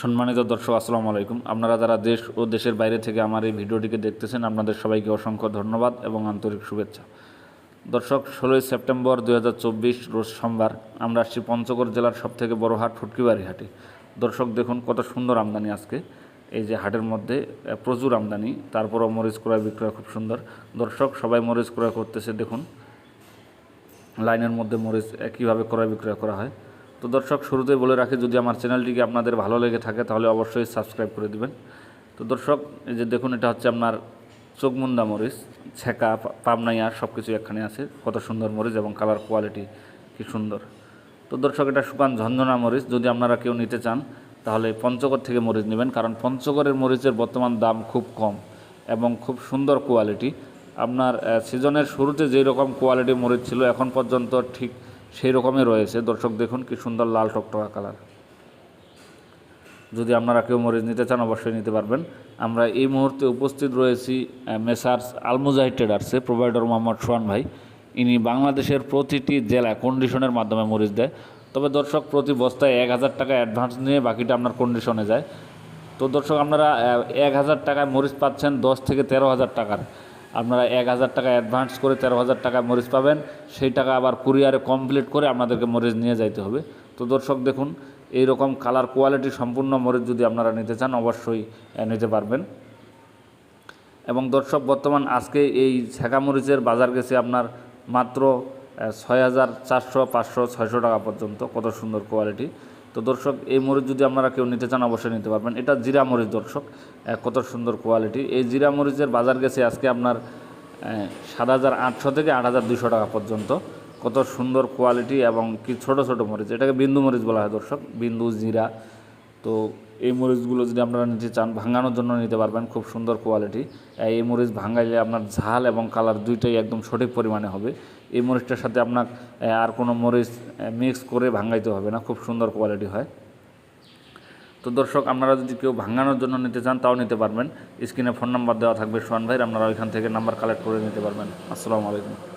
সম্মানিত দর্শক, আসসালামু আলাইকুম। আপনারা যারা দেশ ও দেশের বাইরে থেকে আমার এই ভিডিওটিকে দেখতেছেন, আপনাদের সবাইকে অসংখ্য ধন্যবাদ এবং আন্তরিক শুভেচ্ছা। দর্শক, ষোলোই সেপ্টেম্বর দু হাজার চব্বিশ, রোজ সোমবার, আমরা আসছি পঞ্চগড় জেলার সবথেকে বড় হাট ফুটকিবাড়ি হাটে। দর্শক, দেখুন কত সুন্দর আমদানি আজকে। এই যে হাটের মধ্যে প্রচুর আমদানি, তারপরও মরিচ ক্রয় বিক্রয় খুব সুন্দর। দর্শক, সবাই মরিচ ক্রয় করতেছে, দেখুন। লাইনের মধ্যে মরিচ কীভাবে ক্রয় বিক্রয় করা হয়। তো দর্শক শুরুতে বলে রাখি, যদি আমার চ্যানেলটিকে আপনাদের ভালো লেগে থাকে, তাহলে অবশ্যই সাবস্ক্রাইব করে দিবেন। তো দর্শক, এই যে দেখুন, এটা হচ্ছে আপনার চোখমুন্দা মরিচ, ছেঁকা পাবনাইয়া সব কিছু এখানে আছে। কত সুন্দর মরিচ এবং কালার কোয়ালিটি কি সুন্দর। তো দর্শক, এটা শুকান ঝঞ্ঝনা মরিচ। যদি আপনারা কেউ নিতে চান, তাহলে পঞ্চগড় থেকে মরিচ নেবেন, কারণ পঞ্চগড়ের মরিচের বর্তমান দাম খুব কম এবং খুব সুন্দর কোয়ালিটি আপনার সিজনের শুরুতে যেই রকম কোয়ালিটি মরিচ ছিল, এখন পর্যন্ত ঠিক সেই রকমই রয়েছে। দর্শক দেখুন কি সুন্দর লাল টকটকা কালার। যদি আপনারা কেউ মরিচ নিতে চান, অবশ্যই নিতে পারবেন। আমরা এই মুহূর্তে উপস্থিত রয়েছি মেসার্স আলমুজাহিদ ট্রেডার্সে প্রোভাইডার মোহাম্মদ সোহান ভাই। ইনি বাংলাদেশের প্রতিটি জেলায় কন্ডিশনের মাধ্যমে মরিচ দেয়। তবে দর্শক, প্রতি বস্তায় এক হাজার টাকা অ্যাডভান্স নিয়ে বাকিটা আপনার কন্ডিশনে যায়। তো দর্শক, আপনারা এক হাজার টাকায় মরিচ পাচ্ছেন দশ থেকে তেরো হাজার টাকার। আপনারা এক হাজার টাকা অ্যাডভান্স করে তেরো হাজার টাকায় মরিচ পাবেন। সেই টাকা আবার কুরিয়ারে কমপ্লিট করে আপনাদেরকে মরিচ নিয়ে যাইতে হবে। তো দর্শক দেখুন এই রকম কালার কোয়ালিটি সম্পূর্ণ মরিচ যদি আপনারা নিতে চান, অবশ্যই নিতে পারবেন। এবং দর্শক, বর্তমান আজকে এই ছেঁকা মরিচের বাজার গেছে আপনার মাত্র ছয় হাজার চারশো পাঁচশো, ছয়শো টাকা পর্যন্ত। কত সুন্দর কোয়ালিটি তো দর্শক, এই মরিচ যদি আপনারা কেউ নিতে চান, অবশ্যই নিতে পারবেন। এটা জিরা মরিচ দর্শক কত সুন্দর কোয়ালিটি। এই জিরা মরিচের বাজার গেছে আজকে আপনার সাত হাজার আটশো থেকে আট হাজার দুশো টাকা পর্যন্ত। কত সুন্দর কোয়ালিটি এবং কি ছোট ছোট মরিচ, এটাকে বিন্দু মরিচ বলা হয় দর্শক, বিন্দু জিরা। তো এই মরিচগুলো যদি আপনারা নিতে চান, ভাঙানোর জন্য নিতে পারবেন, খুব সুন্দর কোয়ালিটি এই মরিচ ভাঙাইলে আপনার ঝাল এবং কালার দুইটাই একদম সঠিক পরিমাণে হবে। এই মরিচটার সাথে আপনার আর কোনো মরিচ মিক্স করে ভাঙাইতে হবে না, খুব সুন্দর কোয়ালিটি হয়। তো দর্শক, আপনারা যদি কেউ ভাঙানোর জন্য নিতে চান, তাও নিতে পারবেন। স্ক্রিনে ফোন নাম্বার দেওয়া থাকবে, সোহান ভাইয়ের, আপনারা ওইখান থেকে নাম্বার কালেক্ট করে নিতে পারবেন। আসসালামু আলাইকুম।